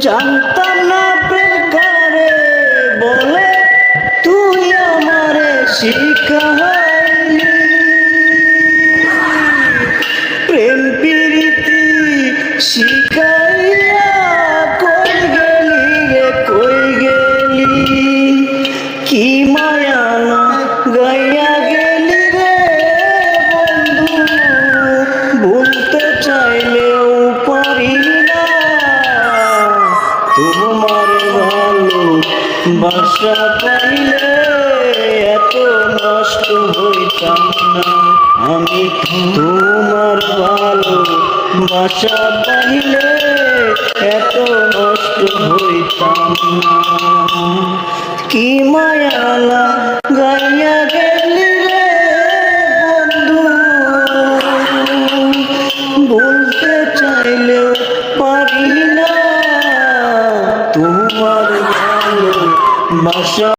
জানতাম না প্রেম করে বলে তুই আমারে শিখাইলি তোমার ভালো বাসা পাইলে এত নষ্ট হইতাম না। আমি তোমার ভালো বাসা পাইলে এত নষ্ট হইতাম না। কি মায়ালা পারি না তোমার ভালো বাসা